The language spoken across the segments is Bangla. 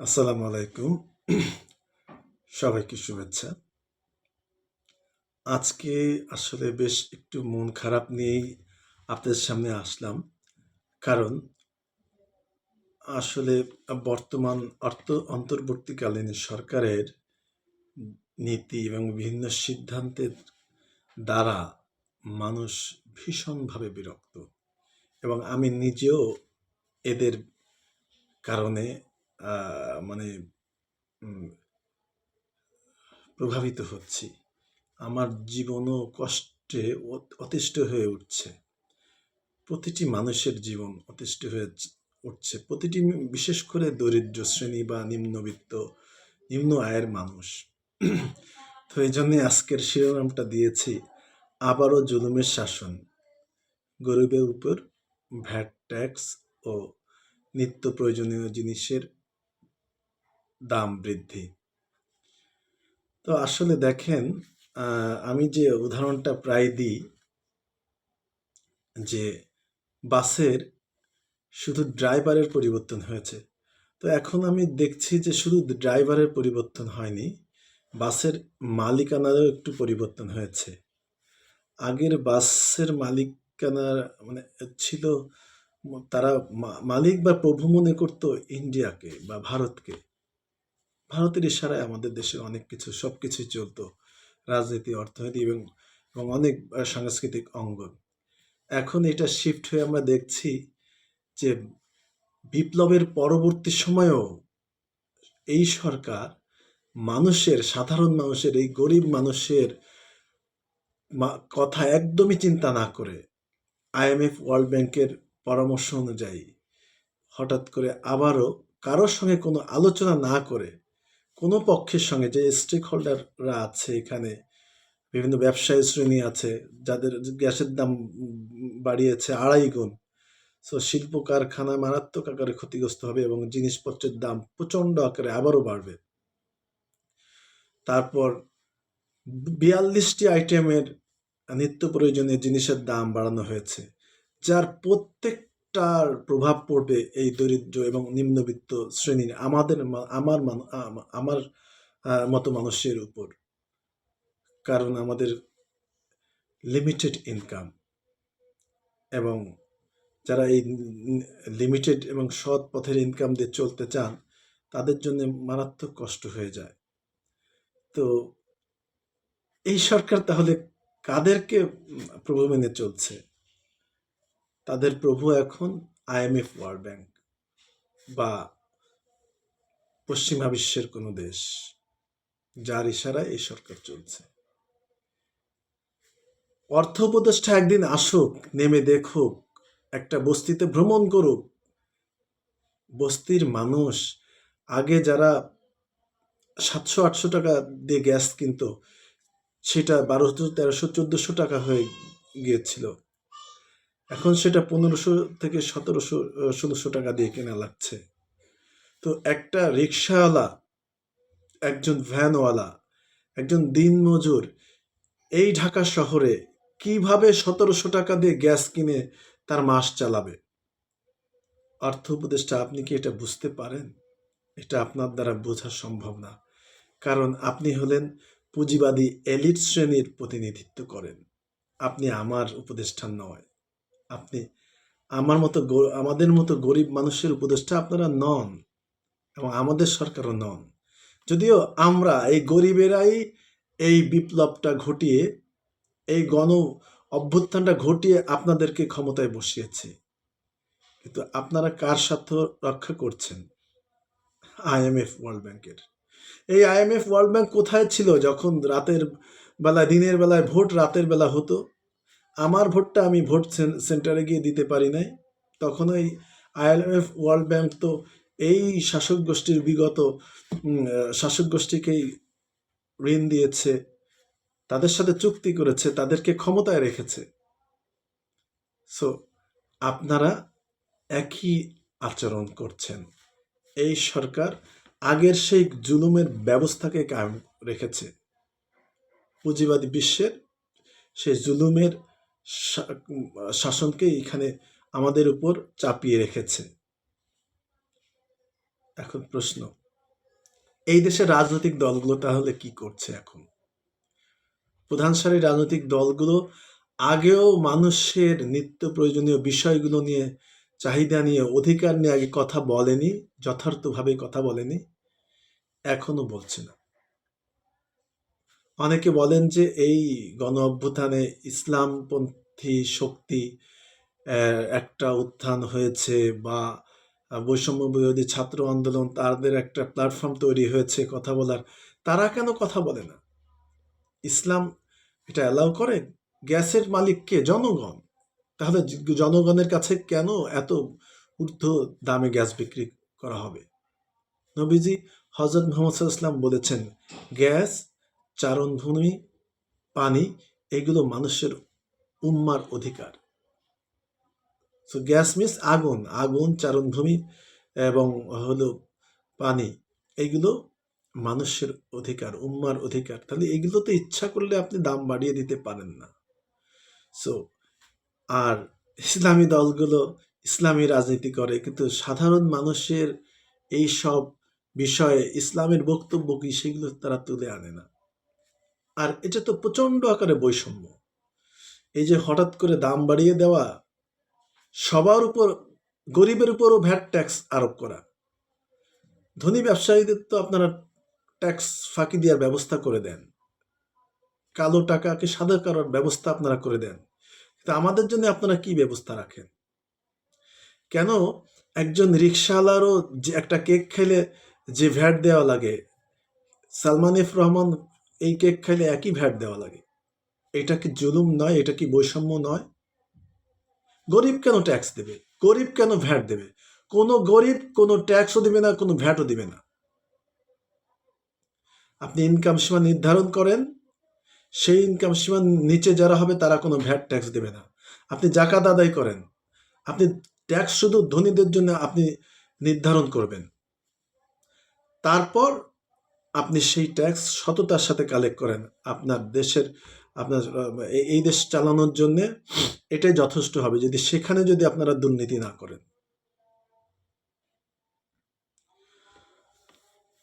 আসসালামু আলাইকুম। সবাইকে শুভেচ্ছা। আজকে আসলে বেশ একটু মন খারাপ নিয়েই আপনাদের সামনে আসলাম। কারণ আসলে বর্তমান অর্থ অন্তর্বর্তীকালীন সরকারের নীতি এবং বিভিন্ন সিদ্ধান্তের দ্বারা মানুষ ভীষণভাবে বিরক্ত এবং আমি নিজেও এদের কারণে মানে প্রভাবিত হচ্ছি। আমার জীবনও কষ্টে অতিষ্ঠ হয়ে উঠছে। প্রতিটি মানুষের জীবন অতিষ্ঠ হয়ে উঠছে। প্রতিটি বিশেষ করে দরিদ্র শ্রেণি বা নিম্নবিত্ত, নিম্ন আয়ের মানুষ। তো এই জন্যে আজকের শিরোনামটা দিয়েছি, আবারও জুলুমের শাসন। গরিবের উপর ভ্যাট ট্যাক্স ও নিত্য প্রয়োজনীয় জিনিসের দাম বৃদ্ধি। তো আসলে দেখেন আমি যে উদাহরণটা প্রায় দিই, যে বাসের শুধু ড্রাইভারের পরিবর্তন হয়েছে। তো এখন আমি দেখছি যে শুধু ড্রাইভারের পরিবর্তন হয়নি, বাসের মালিকানারও একটু পরিবর্তন হয়েছে। আগের বাসের মালিকানার মানে ছিল, তারা মালিক বা প্রভু মনে করতো ইন্ডিয়াকে বা ভারতকে। ভারতের ইশারায় আমাদের দেশে অনেক কিছু সব কিছুই চলতো। রাজনীতি, অর্থনীতি এবং এবং অনেক সাংস্কৃতিক অঙ্গন। এখন এটা শিফট হয়ে আমরা দেখছি যে বিপ্লবের পরবর্তী সময়েও এই সরকার মানুষের, সাধারণ মানুষের, এই গরিব মানুষের কথা একদমই চিন্তা না করে আইএমএফ ওয়ার্ল্ড ব্যাংকের পরামর্শ অনুযায়ী হঠাৎ করে আবারও কারোর সঙ্গে কোনো আলোচনা না করে কোনো পক্ষের সঙ্গে যে স্টেক হোল্ডাররা আছে এখানে, বিভিন্ন ব্যবসায়ী শ্রেণি আছে, যাদের গ্যাসের দাম বাড়িয়েছে আড়াই গুণ সো শিল্প কারখানা মারাত্মক আকারে ক্ষতিগ্রস্ত হবে এবং জিনিসপত্রের দাম প্রচণ্ড আকারে আবারও বাড়বে। তারপর বিয়াল্লিশটি আইটেমের নিত্য প্রয়োজনীয় জিনিসের দাম বাড়ানো হয়েছে, যার প্রত্যেকটার প্রভাব পড়বে এই দরিদ্র এবং নিম্নবিত্ত শ্রেণির আমাদের আমার আমার মতো মানুষের উপর। কারণ আমাদের লিমিটেড ইনকাম এবং যারা এই লিমিটেড এবং সৎ পথের ইনকাম দিয়ে চলতে চান, তাদের জন্য মারাত্মক কষ্ট হয়ে যায়। তো এই সরকার তাহলে কাদেরকে প্রভু মেনে চলছে? তাদের প্রভু এখন আইএমএফ ওয়ার্ল্ড ব্যাংক বা পশ্চিমা বিশ্বের কোনো দেশ যার ইশারায় এই সরকার চলছে। অর্থ উপদেষ্টা একদিন আসুক, নেমে দেখুক, একটা বস্তিতে ভ্রমণ করুক। বস্তির মানুষ, আগে যারা সাতশো, আটশো টাকা দিয়ে গ্যাস কিনতো, সেটা বারোশো, তেরোশো, চোদ্দোশো টাকা হয়ে গিয়েছিল। এখন সেটা পনেরোশো থেকে সতেরোশো ষোলোশো টাকা দিয়ে কেনা লাগছে। তো একটা রিক্সাওয়ালা, একজন ভ্যানওয়ালা, একজন দিনমজুর এই ঢাকা শহরে কীভাবে সতেরোশো টাকা দিয়ে গ্যাস কিনে তার মাস চালাবে? অর্থ উপদেষ্টা, আপনি কি এটা বুঝতে পারেন? এটা আপনার দ্বারা বোঝা সম্ভব না। কারণ আপনি হলেন পুঁজিবাদী এলিট শ্রেণির প্রতিনিধিত্ব করেন। আপনি আমার উপদেষ্টা নয়। আপনি আমার মতো আমাদের মতো গরিব মানুষের উপদেষ্টা আপনারা নন এবং আমাদের সরকারও নন। যদিও আমরা এই গরিবেরাই এই বিপ্লবটা ঘটিয়ে, এই গণ অভ্যুত্থানটা ঘটিয়ে আপনাদেরকে ক্ষমতায় বসিয়েছে। কিন্তু আপনারা কার স্বার্থ রক্ষা করছেন? আইএমএফ ওয়ার্ল্ড ব্যাংকের। এই আইএমএফ ওয়ার্ল্ড ব্যাংক কোথায় ছিল যখন রাতের বেলায় দিনের বেলায়, ভোট রাতের বেলা হতো? আমার ভোটটা আমি ভোট সেন- সেন্টারে গিয়ে দিতে পারি নাই। তখন ওই আইএমএফ ওয়ার্ল্ড ব্যাংক তো এই শাসক গোষ্ঠীর বিগত শাসক গোষ্ঠীকেই ঋণ দিয়েছে, তাদের সাথে চুক্তি করেছে, তাদেরকে ক্ষমতায় রেখেছে। সো আপনারা একই আচরণ করছেন। এই সরকার আগের সেই জুলুমের ব্যবস্থাকে কায়েম রেখেছে। পুঁজিবাদী বিশ্বের সেই জুলুমের শাসনকে এখানে আমাদের উপর চাপিয়ে রেখেছে। এখন প্রশ্ন, এই দেশের রাজনৈতিক দলগুলো তাহলে কি করছে এখন? প্রধান সারির রাজনৈতিক দলগুলো আগেও মানুষের নিত্য প্রয়োজনীয় বিষয়গুলো নিয়ে চাহিদা নিয়ে অধিকার নিয়ে আগে কথা বলেনি, যথার্থভাবে কথা বলেনি, এখনও বলছে না। অনেকে বলেন যে এই গণ অভ্যুত্থানে ইসলামপন্থী শক্তি একটা উত্থান হয়েছে বা বৈষম্য বিরোধী ছাত্র আন্দোলন, তাদের একটা প্ল্যাটফর্ম তৈরি হয়েছে কথা বলার। তারা কেন কথা বলে না? ইসলাম এটা অ্যালাউ করে? গ্যাসের মালিক কে? জনগণ। তাহলে জনগণের কাছে কেন এত ঊর্ধ্ব দামে গ্যাস বিক্রি করা হবে? নবীজি হজরত মোহাম্মদ ইসলাম বলেছেন, গ্যাস চারণভূমি পানি, এগুলো মানুষের উম্মার অধিকার। সো গ্যাস মিস আগুন আগুন চারণভূমি এবং হলো পানি, এগুলো মানুষের অধিকার, উম্মার অধিকার। তাহলে এগুলোতে ইচ্ছা করলে আপনি দাম বাড়িয়ে দিতে পারেন না। সো আর ইসলামী দলগুলো ইসলামী রাজনীতি করে, কিন্তু সাধারণ মানুষের এই সব বিষয়ে ইসলামের বক্তব্য কি সেগুলো তারা তুলে আনে না। আর এটা তো প্রচণ্ড আকারে বৈষম্য। এই যে হঠাৎ করে দাম বাড়িয়ে দেওয়া, সবার উপর, গরিবের উপরও ভ্যাট ট্যাক্স আরোপ করা। ধনী ব্যবসায়ীদের তো আপনারা ট্যাক্স ফাঁকি দেওয়ার ব্যবস্থা করে দেন। কালো টাকাকে সাদা করার ব্যবস্থা আপনারা করে দেন। কিন্তু আমাদের জন্য আপনারা কি ব্যবস্থা রাখেন? কেন একজন রিক্সাওয়ালারও যে একটা কেক খেলে যে ভ্যাট দেওয়া লাগে, সালমান এফ রহমান এই কেক খাইলে একই ভ্যাট দেওয়া লাগে। এটা কি জুলুম নয়? এটা কি বৈষম্য নয়? গরিব কেন ট্যাক্স দেবে? গরিব কেন ভ্যাট দেবে? কোনো গরিব কোনো ট্যাক্সও দিবে না, কোনো ভ্যাটও দিবে না। আপনি ইনকাম সীমা নির্ধারণ করেন, সেই ইনকাম সীমার নিচে যারা হবে তারা কোনো ভ্যাট ট্যাক্স দেবে না। আপনি জাকাত আদায় করেন, আপনি ট্যাক্স শুধু ধনীদের জন্য আপনি নির্ধারণ করবেন। তারপর আপনি সেই ট্যাক্স সততার সাথে কালেক্ট করেন আপনার দেশের, আপনার এই- দেশ চালানোর জন্য এটাই যথেষ্ট হবে যদি সেখানে যদি আপনারা দুর্নীতি না করেন।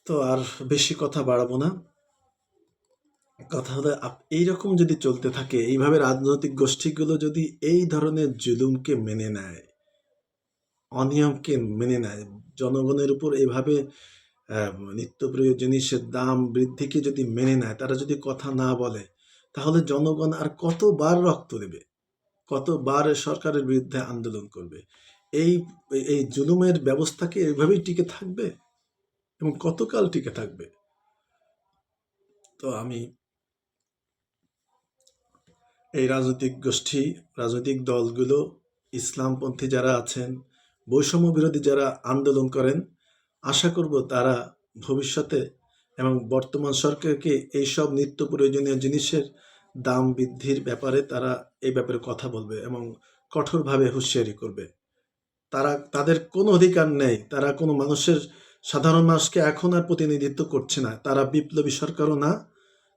তো আর বেশি কথা বাড়াবো না। কথা হলো এইরকম যদি চলতে থাকে, এইভাবে রাজনৈতিক গোষ্ঠীগুলো যদি এই ধরনের জুলুমকে মেনে নেয়, অনিয়মকে মেনে নেয়, জনগণের উপর এইভাবে নিত্য প্রয়োজনীয় জিনিসের দাম বৃদ্ধিকে যদি মেনে নেয়, তারা যদি কথা না বলে, তাহলে জনগণ আর কতবার রক্ত দেবে? কতবার সরকারের বিরুদ্ধে আন্দোলন করবে? এই এই জুলুমের ব্যবস্থাকে এইভাবেই টিকে থাকবে? এবং কতকাল টিকে থাকবে? তো আমি এই রাজনৈতিক গোষ্ঠী, রাজনৈতিক দলগুলো, ইসলামপন্থী যারা আছেন বৈষম্য বিরোধী যারা আন্দোলন করেন আশা করব তারা ভবিষ্যতে এবং বর্তমান সরকারকে এইসব নিত্য প্রয়োজনীয় জিনিসের দাম বৃদ্ধির ব্যাপারে তারা এই ব্যাপারে কথা বলবে এবং কঠোরভাবে হুঁশিয়ারি করবে। তারা, তাদের কোনো অধিকার নেই। তারা কোনো মানুষের সাধারণ মানুষকে এখন আর প্রতিনিধিত্ব করছে না। তারা বিপ্লবী সরকারও না।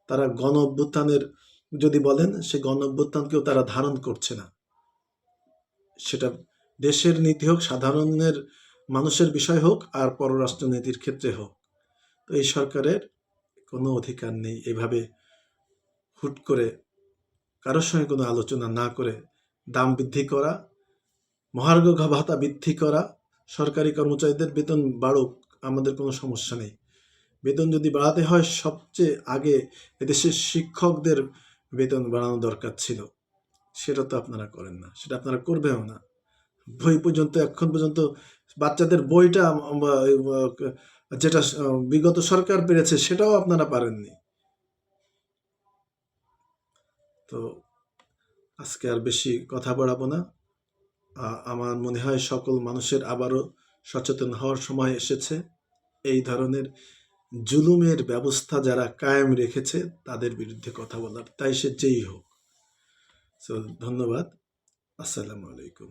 তারা গণ অভ্যুত্থানের যদি বলেন, সে গণ অভ্যুত্থানকেও তারা ধারণ করছে না। সেটা দেশের নীতি হোক, সাধারণের মানুষের বিষয় হোক আর পররাষ্ট্রনীতির ক্ষেত্রে হোক। তো এই সরকারের কোনো অধিকার নেই এভাবে হুট করে কারোর সঙ্গে কোনো আলোচনা না করে দাম বৃদ্ধি করা, মহার্ঘ ভাতা বৃদ্ধি করা, সরকারি কর্মচারীদের বেতন বাড়ুক আমাদের কোনো সমস্যা নেই। বেতন যদি বাড়াতে হয় সবচেয়ে আগে এদেশের শিক্ষকদের বেতন বাড়ানো দরকার ছিল। সেটা তো আপনারা করেন না, সেটা আপনারা করবেও না। বই পর্যন্ত, এখন পর্যন্ত বাচ্চাদের বইটা যেটা বিগত সরকার পেরেছে সেটাও আপনারা পারেননি। তো আজকে আর বেশি কথা বাড়াবো না। আমার মনে হয় সকল মানুষের আবারও সচেতন হওয়ার সময় এসেছে। এই ধরনের জুলুমের ব্যবস্থা যারা কায়েম রেখেছে, তাদের বিরুদ্ধে কথা বলার, তাই সে যেই হোক। তো ধন্যবাদ। আসসালামু আলাইকুম।